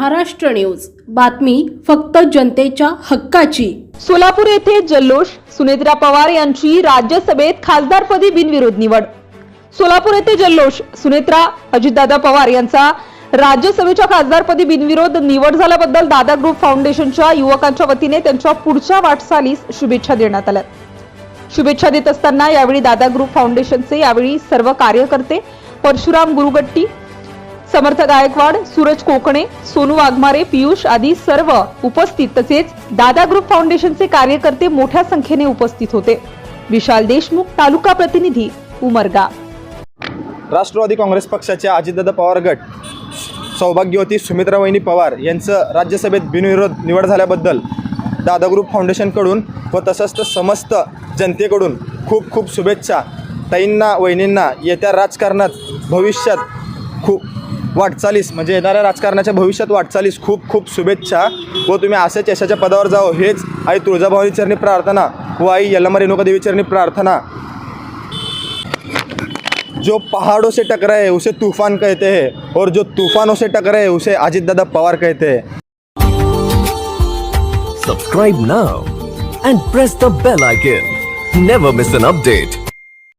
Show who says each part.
Speaker 1: Maharashtra news. बातमी फक्त जनतेच्या हक्काची.
Speaker 2: सोलापूर येथे जल्लोष सुनेत्रा पवार यांची राज्यसभेत खासदारपदी बिनविरोध निवड. सोलापूर येथे जल्लोष सुनेत्रा अजितदादा पवार यांचा राज्यसभेच्या खासदारपदी बिनविरोध निवड झाल्याबद्दल दादा ग्रुप फाउंडेशनच्या युवकांच्या वतीने त्यांच्या पुढच्या वाटचालीस शुभेच्छा देण्यात आल्या. शुभेच्छा देत असताना यावेळी दादा ग्रुप फाउंडेशनचे यावेळी सर्व कार्यकर्ते परशुराम गुरुगट्टी समर्थ गायकवाड सूरज कोकणे सोनू वाघमारे पियुष आदी सर्व उपस्थित. तसेच दादा ग्रुप फाउंडेशनचे कार्यकर्ते मोठ्या संख्येने उपस्थित होते. विशाल देशमुख तालुका प्रतिनिधी उमरगा.
Speaker 3: राष्ट्रवादी काँग्रेस पक्षाच्या अजितदादा पवार गट सौभाग्यवती सुमित्रा वहिनी पवार यांचं राज्यसभेत बिनविरोध निवड झाल्याबद्दल दादा ग्रुप फाउंडेशनकडून व तसंच तर समस्त जनतेकडून खूप खूप शुभेच्छा. ताईंना वहिनींना येत्या राजकारणात भविष्यात खूप वाटचालीस म्हणजे येणाऱ्या राजकारणाच्या भविष्यात वाटचालीस. खूप खूप शुभेच्छा. व तुम्ही असेच यशाच्या पदावर जाओ. हेच आई तुळजाभवानी चरणी प्रार्थना व आई यल्लमा रेणुका देवी चरणी प्रार्थना. जो पहाड़ों से टकराए उसे तूफान कहते हैं. और जो तूफानों से टकराए उसे अजित दादा पवार कहते हैं.
Speaker 4: Subscribe now and press the bell icon never miss an update